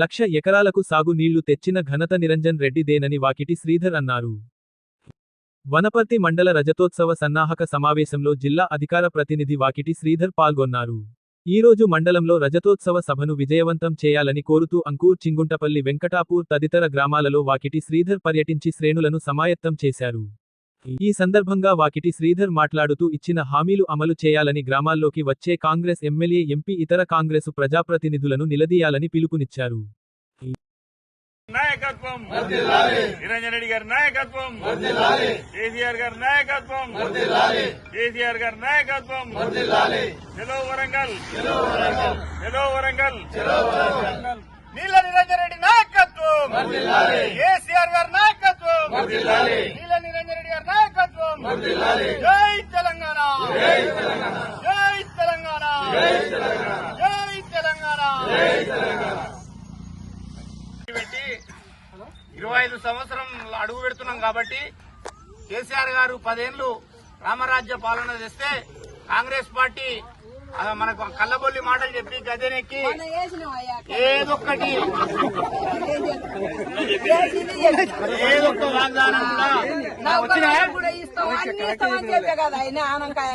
లక్ష ఎకరాలకు సాగు నీళ్ళు తెచ్చిన ఘనత నిరంజన్ రెడ్డిదేనని వాకిటి శ్రీధర్ అన్నారు. వనపర్తి మండల రజతోత్సవ సన్నాహక సమావేశంలో జిల్లా అధికార ప్రతినిధి వాకిటి శ్రీధర్ పాల్గొన్నారు. ఈరోజు మండలంలో రజతోత్సవ సభను విజయవంతం చేయాలని కోరుతూ అంకూర్ చింగుంటపల్లి వెంకటాపూర్ తదితర గ్రామాలలో వాకిటి శ్రీధర్ పర్యటించి శ్రేణులను సమాయత్తం చేశారు. ఈ సందర్భంగా వాకిటి శ్రీధర్ మాట్లాడుతూ ఇచ్చిన హామీలు అమలు చేయాలని గ్రామాల్లోకి వచ్చే కాంగ్రెస్ ఎమ్మెల్యే ఎంపీ ఇతర కాంగ్రెసు ప్రజాప్రతినిధులను నిలదీయాలని పిలుపునిచ్చారు. నాయకత్వం! నిరంజన్ రెడ్డి గారి నాయకత్వం! కేసీఆర్ గారి నాయకత్వం! కేసీఆర్ గారి నాయకత్వం! చెలో వరంగల్! చెలో వరంగల్! నీల నిరంజన్ రెడ్డి నాయకత్వం! కేసీఆర్ గారి నాయకత్వం నీల నిరంజన్ రెడ్డి గారి జై తెలంగాణ. జై తెలంగాణ. జై తెలంగాణ. పెట్టి ఇరవై ఐదు సంవత్సరం అడుగు పెడుతున్నాం కాబట్టి కేసీఆర్ గారు పదేళ్ళు రామరాజ్య పాలన చేస్తే కాంగ్రెస్ పార్టీ మనకు కళ్ళబొల్లి మాటలు చెప్పి గద్దెనెక్కి ఏదొక్కటి. ఏదొక్క వాగ్దానం కూడా వచ్చినాయా కూడా ఇస్తాం అన్ని ఇస్తామని చెప్పే కదా ఆయన ఆనంకాయ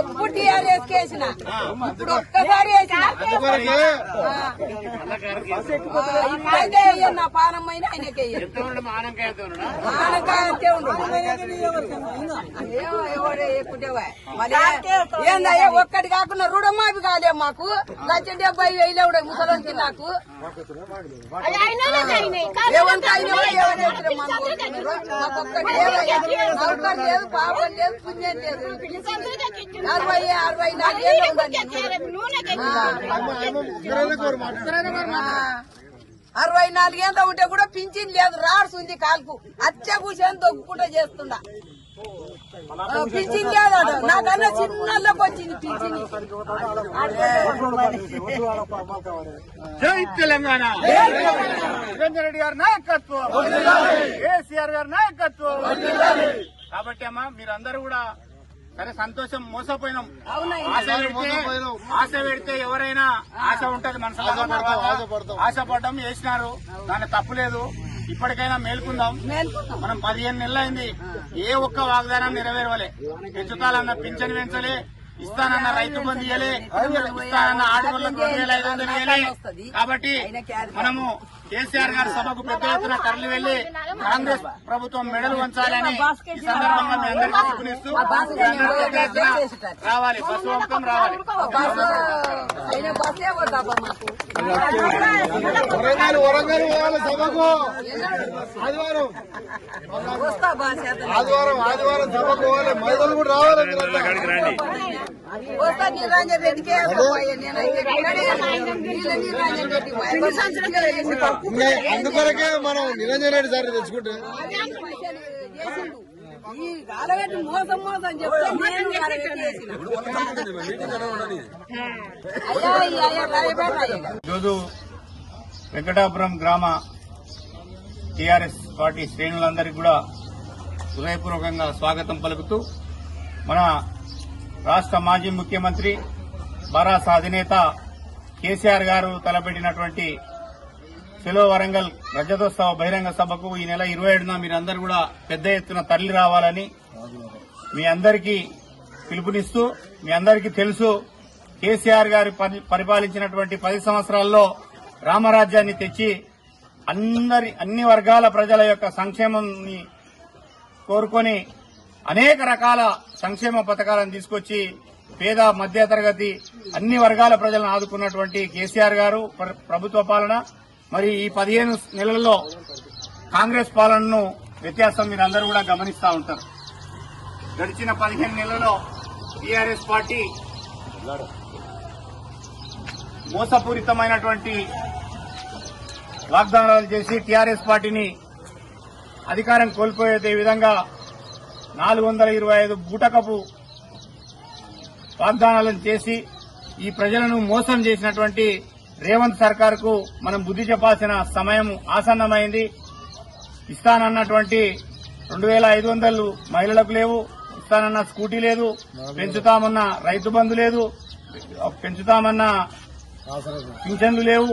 ఎప్పుడు టీఆర్ఎస్ ఇప్పుడు ఒక్కసారి నా పానమ్మైన ఆయనకే ఆనంకాయ ఉండు. ఏమో ఎవడే ఎక్కుంటేవా మరి ఏందయ్యా ఒక్కటి కాకుండా రుణమాఫీ కాలే మాకు. లక్ష డెబ్బై వేలు ఎవడే ముసలోనికి నాకు. ఏమంటే అయినవా ఏమని చెప్పిన మాకు లేదు. నౌకర్ లేదు. పాపం లేదు పుణ్యం లేదు. అరవై అరవై నాలుగు ఏళ్ళు ఉందండి అరవై నాలుగేళ్ళ ఉంటే కూడా పింఛన్ లేదు. రాడుతుంది కాలుకు అచ్చ కూర్చొని దొక్కుకుంటూ చేస్తుండా ఆ, పింఛన్ అటు. నాకన్నా చిన్నలోకి వచ్చింది పింఛన్ జై తెలంగాణ. నిరంజన్ రెడ్డి గారి నాయకత్వం. కేసీఆర్ గారి నాయకత్వం. కాబట్టి అమ్మా మీరందరూ కూడా సరే సంతోషం మోసపోయినాం. ఆశ పెడితే ఆశ పెడితే ఎవరైనా ఆశ ఉంటది మనసులో. ఆశపడ్డం వేసినారు దాని తప్పులేదు. ఇప్పటికైనా మేల్కుందాం. మనం పదిహేను నెలలు అయింది ఏ ఒక్క వాగ్దానం నెరవేరవలే. పెంచుతాలన్న పింఛన్ పెంచలే ఇస్తానన్న రైతు బంధు ఇయ్యలే ఇస్తానన్న ఆడవాళ్ళకు రెండు వేల ఐదు వందలు ఇయ్యలే. కాబట్టి మనము కేసీఆర్ గారి సభకు పెద్ద ఎత్తున తరలి వెళ్ళి కాంగ్రెస్ ప్రభుత్వం మెడలు వంచాలని ఈ సందర్భంగా మీ అందరికీ పిలుపునిస్తూ రావాలి బస్సు రావాలి. బస్సే మాకు వరంగల్ వరంగల్ పోవాలి సభకు ఆదివారం వస్తా ఆదివారం ఆదివారం సభకు పోవాలి మహిళలు కూడా రావాలి. వస్తా నిరంజన్ రెడ్డికే అందుకొరకే మనం నిరంజన్ రెడ్డి సార్ తెచ్చుకుంటే. ఈ అరగట్టి మోసం మోసం చెప్తే నేను అరగట్టి చేసిన. అయ్యా ఈ అయ్యా రాయబేట అయ్యా ఈరోజు వెంకటాపురం గ్రామ టీఆర్ఎస్ పార్టీ శ్రేణులందరికీ కూడా హృదయపూర్వకంగా స్వాగతం పలుకుతూ మన రాష్ట్ర మాజీ ముఖ్యమంత్రి బరాస అధినేత కేసీఆర్ గారు తలపెట్టినటువంటి సెలో వరంగల్ రజతోత్సవ బహిరంగ సభకు ఈ నెల ఇరవై ఏడున మీరందరూ కూడా పెద్ద ఎత్తున తరలి రావాలని మీ అందరికీ పిలుపునిస్తూ మీ అందరికీ తెలుసు కేసీఆర్ గారి పరి- పరిపాలించినటువంటి పది సంవత్సరాల్లో రామరాజ్యాన్ని తెచ్చి అందరి అన్ని వర్గాల ప్రజల యొక్క సంక్షేమాన్ని కోరుకొని అనేక రకాల సంక్షేమ పథకాలను తీసుకొచ్చి పేద మధ్యతరగతి అన్ని వర్గాల ప్రజలను ఆదుకున్నటువంటి కేసీఆర్ గారు ప్రభుత్వ పాలన. మరి ఈ పదిహేను నెలల్లో కాంగ్రెస్ పాలనను వ్యత్యాసం మీరు అందరూ కూడా గమనిస్తూ ఉంటారు. గడిచిన పదిహేను నెలల్లో టీఆర్ఎస్ పార్టీ మోసపూరితమైనటువంటి వాగ్దానాలు చేసి టీఆర్ఎస్ పార్టీని అధికారం కోల్పోయే విధంగా నాలుగు వందల ఇరవై ఐదు బూటకపు వాగ్దానాలను చేసి ఈ ప్రజలను మోసం చేసినటువంటి రేవంత్ సర్కార్కు మనం బుద్ధి చెప్పాల్సిన సమయం ఆసన్నమైంది. ఇస్తానన్నటువంటి రెండు వేల ఐదు వందలు మహిళలకు లేవు. ఇస్తానన్న స్కూటీ లేదు. పెంచుతామన్న రైతు బంధు లేదు. పెంచుతామన్న పింఛన్లు లేవు.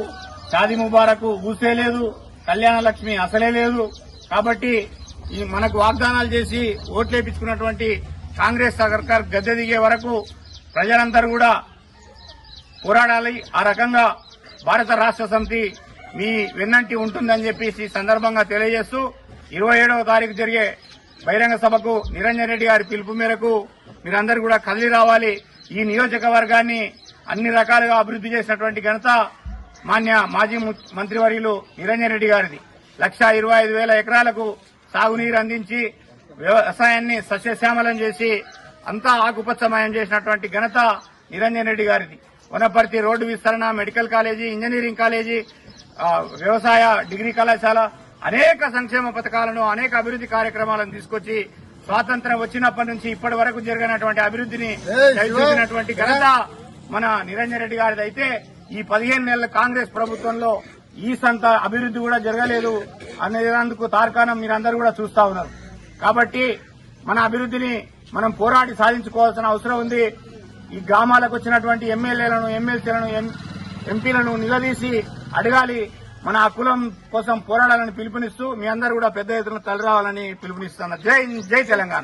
షాది ముబారకు ఊసే లేదు. కళ్యాణ లక్ష్మి అసలే లేదు. కాబట్టి ఈ మనకు వాగ్దానాలు చేసి ఓట్లేపించుకున్నటువంటి కాంగ్రెస్ సర్కార్ గద్దె దిగే వరకు ప్రజలందరూ కూడా పోరాడాలి. ఆ రకంగా భారత రాష్ట్ర సమితి మీ వెన్నంటి ఉంటుందని చెప్పేసి ఈ సందర్భంగా తెలియజేస్తూ ఇరవై ఏడవ తారీఖు జరిగే బహిరంగ సభకు నిరంజన్ రెడ్డి గారి పిలుపు మేరకు మీరందరూ కూడా కదిలి రావాలి. ఈ నియోజకవర్గాన్ని అన్ని రకాలుగా అభివృద్ది చేసినటువంటి ఘనత మాన్య మాజీ మంత్రివర్యులు నిరంజన్ రెడ్డి గారిది. లక్ష ఇరవై ఐదు వేల ఎకరాలకు సాగునీరు అందించి వ్యవసాయాన్ని సస్యశ్యామలం చేసి అంతా ఆకుపచ్చమయం చేసినటువంటి ఘనత నిరంజన్ రెడ్డి గారిది. వనపర్తి రోడ్డు విస్తరణ మెడికల్ కాలేజీ ఇంజనీరింగ్ కాలేజీ వ్యవసాయ డిగ్రీ కళాశాల అనేక సంక్షేమ పథకాలను అనేక అభివృద్ది కార్యక్రమాలను తీసుకొచ్చి స్వాతంత్రం వచ్చినప్పటి నుంచి ఇప్పటి వరకు జరిగినటువంటి అభివృద్దిని. చూపినటువంటి ఘనత మన నిరంజన్ రెడ్డి గారిది అయితే ఈ పదిహేను నెలల కాంగ్రెస్ ప్రభుత్వంలో ఈ సంత అభివృద్ది కూడా జరగలేదు అనేందుకు తార్కాణం మీరందరూ కూడా చూస్తా ఉన్నారు కాబట్టి మన అభివృద్దిని మనం పోరాడి సాధించుకోవాల్సిన అవసరం ఉంది ఈ గ్రామాలకు వచ్చినటువంటి ఎమ్మెల్యేలను ఎమ్మెల్సీలను ఎం- ఎంపీలను నిలదీసి అడగాలి. మన కులం కోసం పోరాడాలని పిలుపునిస్తూ మీ అందరూ కూడా పెద్ద ఎత్తున తలరావాలని పిలుపునిస్తున్నారు జై జై తెలంగాణ.